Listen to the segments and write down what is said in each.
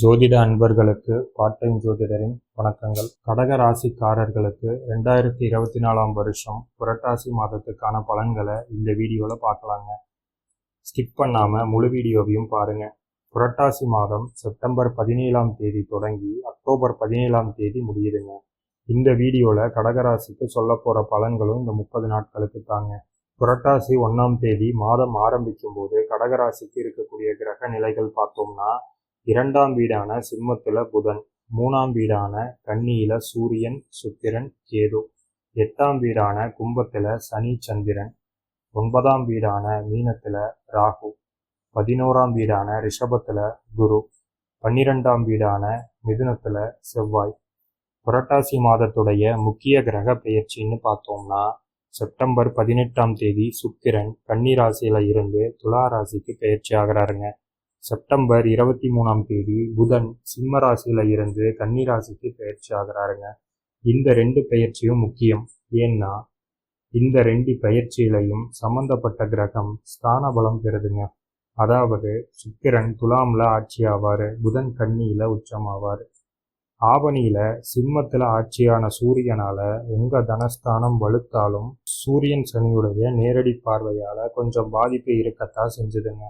ஜோதிட அன்பர்களுக்கு part time ஜோதிடரின் வணக்கங்கள். கடக ராசிக்காரர்களுக்கு ரெண்டாயிரத்தி இருபத்தி நாலாம் வருஷம் புரட்டாசி மாதத்துக்கான பலன்களை இந்த வீடியோவில் பார்க்கலாங்க. ஸ்கிப் பண்ணாமல் முழு வீடியோவையும் பாருங்கள் புரட்டாசி மாதம் செப்டம்பர் பதினேழாம் தேதி தொடங்கி அக்டோபர் பதினேழாம் தேதி முடியுதுங்க. இந்த வீடியோவில் கடகராசிக்கு சொல்ல போகிற பலன்களும் இந்த முப்பது நாட்களுக்கு தாங்க. புரட்டாசி ஒன்றாம் தேதி மாதம் ஆரம்பிக்கும் போது கடகராசிக்கு இருக்கக்கூடிய கிரக நிலைகள் பார்த்தோம்னா இரண்டாம் வீடான சிம்மத்துல புதன் மூணாம் வீடான கன்னியில சூரியன் சுக்கிரன் கேது. எட்டாம் வீடான கும்பத்துல சனி சந்திரன். ஒன்பதாம் வீடான மீனத்துல ராகு. பதினோராம் வீடான ரிஷபத்துல குரு. பன்னிரெண்டாம் வீடான மிதுனத்துல செவ்வாய். புரட்டாசி மாதத்துடைய முக்கிய கிரக பெயர்ச்சின்னு பார்த்தோம்னா செப்டம்பர் பதினெட்டாம் தேதி சுக்கிரன் கன்னி ராசியில இருந்து துலா ராசிக்கு பெயர்ச்சி ஆகிறாருங்க. செப்டம்பர் இருபத்தி மூணாம் தேதி புதன் சிம்ம ராசியில இருந்து கன்னி ராசிக்கு பெயர்ச்சி ஆகிறாருங்க. இந்த ரெண்டு பயிற்சியும் முக்கியம். ஏன்னா இந்த ரெண்டு பயிற்சியிலையும் சம்பந்தப்பட்ட கிரகம் ஸ்தான பலம் பெறுதுங்க. அதாவது சுக்கிரன் துலாம்ல ஆட்சி ஆவார் புதன் கன்னியில உச்சமாவார். ஆவணியில சிம்மத்துல ஆட்சியான சூரியனால உங்க தனஸ்தானம் வலுத்தாலும் சூரியன் சனியுடைய நேரடி பார்வையால கொஞ்சம் பாதிப்பு இருக்கத்தான் செஞ்சதுங்க.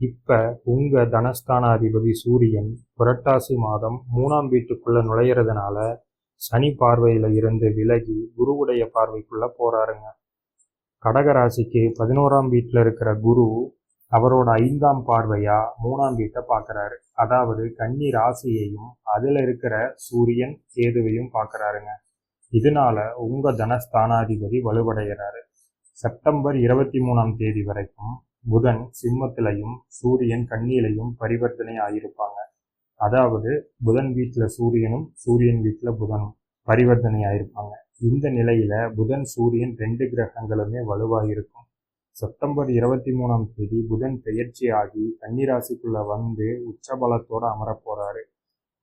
இப்போ உங்கள் தனஸ்தானாதிபதி சூரியன் புரட்டாசி மாதம் மூணாம் வீட்டுக்குள்ளே நுழையிறதுனால சனி பார்வையில் இருந்து விலகி குருவுடைய பார்வைக்குள்ளே போகிறாருங்க கடகராசிக்கு பதினோராம் வீட்டில் இருக்கிற குரு அவரோட ஐந்தாம் பார்வையாக மூணாம் வீட்டை பார்க்கறாரு அதாவது கன்னி ராசியையும் அதில் இருக்கிற சூரியன் கேதுவையும் பார்க்கறாருங்க இதனால உங்கள் தனஸ்தானாதிபதி வலுவடைகிறாரு. செப்டம்பர் இருபத்தி மூணாம் தேதி வரைக்கும் புதன் சிம்மத்திலையும் சூரியன் கண்ணியிலையும் பரிவர்த்தனை ஆகியிருப்பாங்க அதாவது புதன் வீட்டில் சூரியனும் சூரியன் வீட்டில் புதனும் பரிவர்த்தனை ஆகியிருப்பாங்க இந்த நிலையில புதன் சூரியன் ரெண்டு கிரகங்களுமே வலுவாக இருக்கும் செப்டம்பர் இருபத்தி மூணாம் தேதி புதன் பெயர்ச்சி ஆகி கன்னிராசிக்குள்ள வந்து உச்சபலத்தோட அமர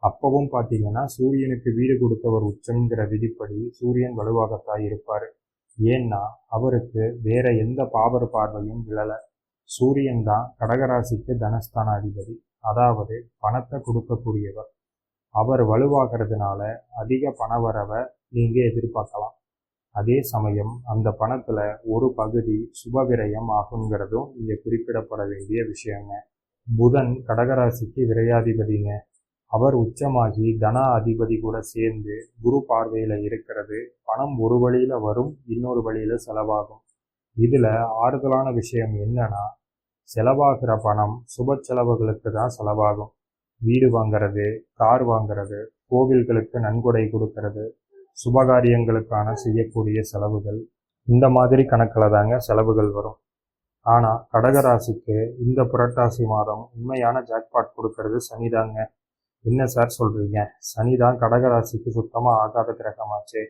அப்பவும் பார்த்தீங்கன்னா சூரியனுக்கு வீடு கொடுத்தவர் உச்சங்கிற விதிப்படி சூரியன் வலுவாகத்தான் இருப்பார். ஏன்னா அவருக்கு வேற எந்த பாபர் பார்வையும் விழலை. சூரியன் தான் கடகராசிக்கு தனஸ்தானாதிபதி. அதாவது பணத்தை கொடுக்கக்கூடியவர். அவர் வலுவாகிறதுனால அதிக பணவரவை நீங்கள் எதிர்பார்க்கலாம். அதே சமயம் அந்த பணத்தில் ஒரு பகுதி சுபவிரயம் ஆகுங்கிறதும் இங்கே குறிப்பிடப்பட வேண்டிய விஷயங்க. புதன் கடகராசிக்கு விரையாதிபதிங்க. அவர் உச்சமாகி தன அதிபதி கூட சேர்ந்து குரு பார்வையில் இருக்கிறது. பணம் ஒரு வழியில் வரும் இன்னொரு வழியில் செலவாகும். இதில் ஆறுதலான விஷயம் என்னன்னா செலவாகிற பணம் சுப செலவுகளுக்கு தான் செலவாகும். வீடு வாங்கிறது கார் வாங்கிறது கோவில்களுக்கு நன்கொடை கொடுக்கறது சுபகாரியங்களுக்கான செய்யக்கூடிய செலவுகள் இந்த மாதிரி கணக்கில் தாங்க செலவுகள் வரும். ஆனால் கடகராசிக்கு இந்த புரட்டாசி மாதம் உண்மையான ஜாக்பாட் கொடுக்கறது சனிதாங்க என்ன சார் சொல்கிறீங்க சனி தான் கடகராசிக்கு சுத்தமாக ஆகாத கிரகமாச்சு.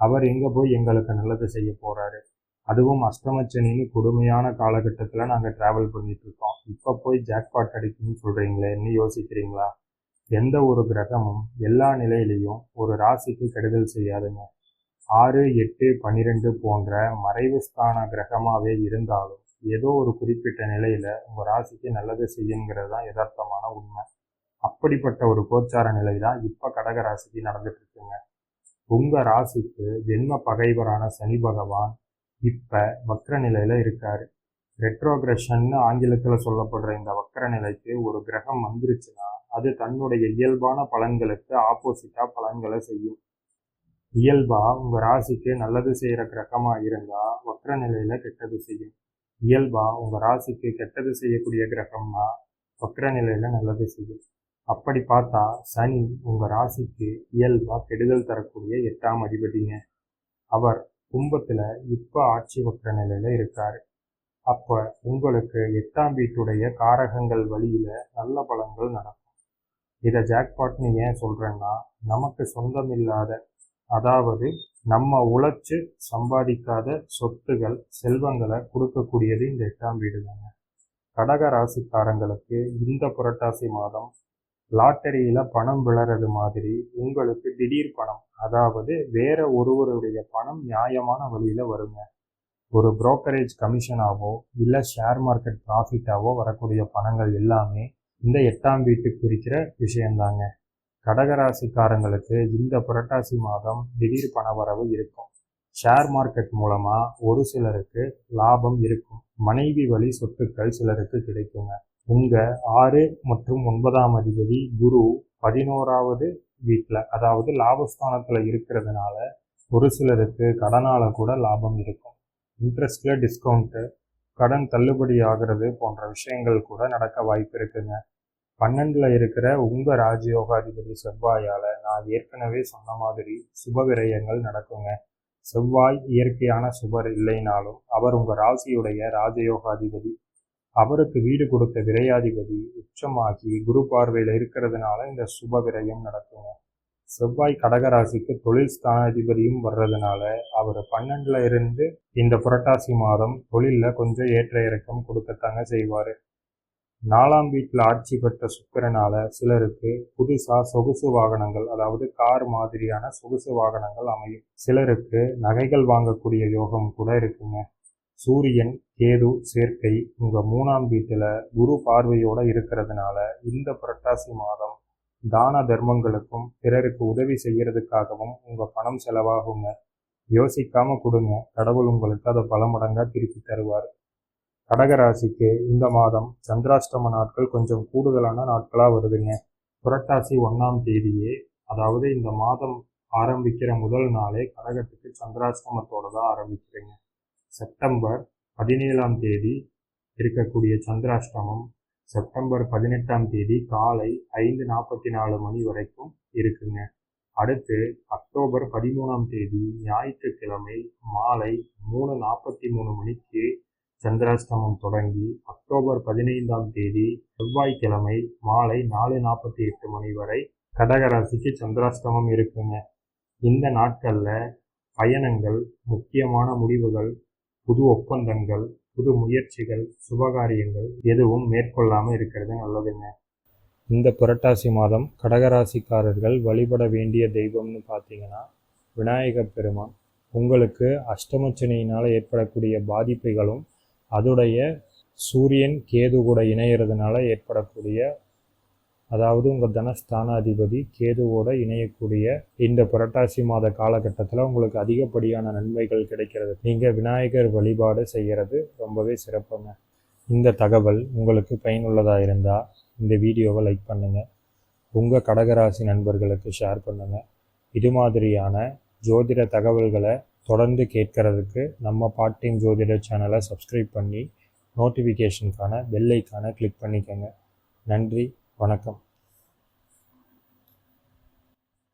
அவர் எங்கே போய் எங்களுக்கு நல்லது செய்ய போகிறாரு அதுவும் அஷ்டமச்சனின்னு கொடுமையான காலகட்டத்தில் நாங்கள் ட்ராவல் பண்ணிட்டு இருக்கோம் இப்போ போய் ஜாக்பாட் அடிக்குன்னு சொல்கிறீங்களே என்ன யோசிக்கிறீங்களா? எந்த ஒரு கிரகமும் எல்லா நிலையிலையும் ஒரு ராசிக்கு கெடுதல் செய்யாதுங்க. ஆறு எட்டு பன்னிரெண்டு போன்ற மறைவு ஸ்தான கிரகமாகவே இருந்தாலும் ஏதோ ஒரு குறிப்பிட்ட நிலையில் உங்கள் ராசிக்கு நல்லது செய்யுங்கிறது தான் யதார்த்தமான உண்மை. அப்படிப்பட்ட ஒரு கோச்சார நிலை தான் இப்போ கடக ராசிக்கு நடந்துட்டு இருக்குங்க உங்கள் ராசிக்கு ஜென்ம பகைவரான சனி பகவான் இப்போ வக்ர நிலையில் இருக்கார். ரெட்ரோக்ரஷன்னு ஆங்கிலத்தில் சொல்லப்படுற இந்த வக்ர நிலைக்கு ஒரு கிரகம் வந்துருச்சுன்னா அது தன்னுடைய இயல்பான பலன்களுக்கு ஆப்போசிட்டாக பலன்களை செய்யும். இயல்பாக உங்கள் ராசிக்கு நல்லது செய்கிற கிரகமாக இருந்தால் வக்ர நிலையில் கெட்டது செய்யும். இயல்பாக உங்கள் ராசிக்கு கெட்டது செய்யக்கூடிய கிரகம்னா வக்ர நிலையில் நல்லது செய்யும். அப்படி பார்த்தா சனி உங்கள் ராசிக்கு இயல்பாக கெடுதல் தரக்கூடிய எட்டாம் அதிபதிங்க. அவர் கும்பத்தில் இப்போ ஆட்சி வக்ர நிலையில் இருக்கார். அப்போ உங்களுக்கு எட்டாம் வீட்டுடைய காரகங்கள் வழியில் நல்ல பலன்கள் நடக்கும். இதை ஜாக்பாட்னு ஏன் சொல்கிறேன்னா நமக்கு சொந்தம் இல்லாத அதாவது நம்ம உழைச்சு சம்பாதிக்காத சொத்துகள் செல்வங்களை கொடுக்கக்கூடியது இந்த எட்டாம் வீடு தாங்க கடக ராசிக்காரங்களுக்கு இந்த புரட்டாசி மாதம் லாட்டரியில பணம் விழறது மாதிரி உங்களுக்கு திடீர் பணம். அதாவது வேற ஒருவருடைய பணம் நியாயமான வழியில வருங்க. ஒரு புரோக்கரேஜ் கமிஷனாவோ இல்லை ஷேர் மார்க்கெட் ப்ராஃபிட்டாவோ வரக்கூடிய பணங்கள் எல்லாமே இந்த எட்டாம் வீட்டுக்கு குறிக்கிற விஷயந்தாங்க. கடகராசிக்காரங்களுக்கு இந்த புரட்டாசி மாதம் திடீர் பணவரவு இருக்கும். ஷேர் மார்க்கெட் மூலமா ஒரு சிலருக்கு லாபம் இருக்கும். மனைவி வழி சொத்துக்கள் சிலருக்கு கிடைக்குங்க. உங்க ஆறு மற்றும் ஒன்பதாம் அதிபதி குரு பதினோராவது வீட்டில் அதாவது லாபஸ்தானத்தில் இருக்கிறதுனால ஒரு சிலருக்கு கடனால் கூட லாபம் இருக்கும். இன்ட்ரெஸ்டில் டிஸ்கவுண்ட்டு கடன் தள்ளுபடி ஆகிறது போன்ற விஷயங்கள் கூட நடக்க வாய்ப்பு இருக்குங்க. பன்னெண்டில் இருக்கிற உங்கள் ராஜயோகாதிபதி செவ்வாயால் நான் ஏற்கனவே சொன்ன மாதிரி சுப விரயங்கள் நடக்குங்க. செவ்வாய் இயற்கையான சுபர் இல்லைனாலும் அவர் உங்கள் ராசியுடைய ராஜயோகாதிபதி அவருக்கு வீடு கொடுத்த விரையாதிபதி உச்சமாகி குரு பார்வையில் இருக்கிறதுனால இந்த சுப விரயம் நடக்குங்க செவ்வாய் கடகராசிக்கு தொழில் ஸ்தானாதிபதியும் வர்றதுனால அவர் பன்னெண்டுல இருந்து இந்த புரட்டாசி மாதம் தொழிலில் கொஞ்சம் ஏற்ற இறக்கம் கொடுக்கத்தாங்க செய்வார். நாலாம் வீட்டில் ஆட்சி பெற்ற சுக்கிரனால சிலருக்கு புதுசா சொகுசு வாகனங்கள் அதாவது கார் மாதிரியான சொகுசு வாகனங்கள் அமையும். சிலருக்கு நகைகள் வாங்கக்கூடிய யோகம் கூட இருக்குங்க. சூரியன் கேது சேர்க்கை உங்கள் மூணாம் வீட்டில் குரு பார்வையோடு இருக்கிறதுனால இந்த புரட்டாசி மாதம் தான தர்மங்களுக்கும் பிறருக்கு உதவி செய்கிறதுக்காகவும் உங்கள் பணம் செலவாகுங்க. யோசிக்காமல் கொடுங்க. கடவுள் உங்களுக்கு அதை பல மடங்காக திருப்பி தருவார். கடகராசிக்கு இந்த மாதம் சந்திராஷ்டம நாட்கள் கொஞ்சம் கூடுதலான நாட்களாக வருதுங்க. புரட்டாசி ஒன்றாம் தேதியே அதாவது இந்த மாதம் ஆரம்பிக்கிற முதல் நாளே கடகத்துக்கு சந்திராஷ்டமத்தோடு தான் ஆரம்பிக்கிறேங்க. செப்டம்பர் பதினேழாம் தேதி இருக்கக்கூடிய சந்திராஷ்டமம் செப்டம்பர் பதினெட்டாம் தேதி காலை ஐந்து நாற்பத்தி நாலு மணி வரைக்கும் இருக்குங்க. அடுத்து அக்டோபர் பதிமூணாம் தேதி ஞாயிற்றுக்கிழமை மாலை மூணு நாற்பத்தி மூணு மணிக்கு சந்திராஷ்டமம் தொடங்கி அக்டோபர் பதினைந்தாம் தேதி செவ்வாய்க்கிழமை மாலை நாலு நாற்பத்தி எட்டு மணி வரை கடகராசிக்கு சந்திராஷ்டமம் இருக்குங்க. இந்த நாட்களில் பயணங்கள் முக்கியமான முடிவுகள் புது ஒப்பந்தங்கள் புது முயற்சிகள் சுபகாரியங்கள் எதுவும் மேற்கொள்ளாமல் இருக்கிறது. நல்லதுங்க இந்த புரட்டாசி மாதம் கடகராசிக்காரர்கள் வழிபட வேண்டிய தெய்வம்னு பார்த்தீங்கன்னா விநாயகர் பெருமான். உங்களுக்கு அஷ்டமச்சனையினால் ஏற்படக்கூடிய பாதிப்புகளும் அதோடைய சூரியன் கேது கூட இணையிறதுனால ஏற்படக்கூடிய அதாவது உங்கள் தனஸ்தானாதிபதி கேதுவோட இணையக்கூடிய இந்த புரட்டாசி மாத காலகட்டத்தில் உங்களுக்கு அதிகப்படியான நன்மைகள் கிடைக்கிறது. நீங்கள் விநாயகர் வழிபாடு செய்கிறது ரொம்பவே சிறப்புங்க. இந்த தகவல் உங்களுக்கு பயனுள்ளதாக இருந்தால் இந்த வீடியோவை லைக் பண்ணுங்கள் உங்கள் கடகராசி நண்பர்களுக்கு ஷேர் பண்ணுங்கள் இது மாதிரியான ஜோதிட தகவல்களை தொடர்ந்து கேட்கறதுக்கு நம்ம பார்ட் டைம் ஜோதிட சேனலை சப்ஸ்கிரைப் பண்ணி நோட்டிஃபிகேஷனுக்கான பெல்லைக்கான கிளிக் பண்ணிக்கோங்க. நன்றி. வணக்கம்.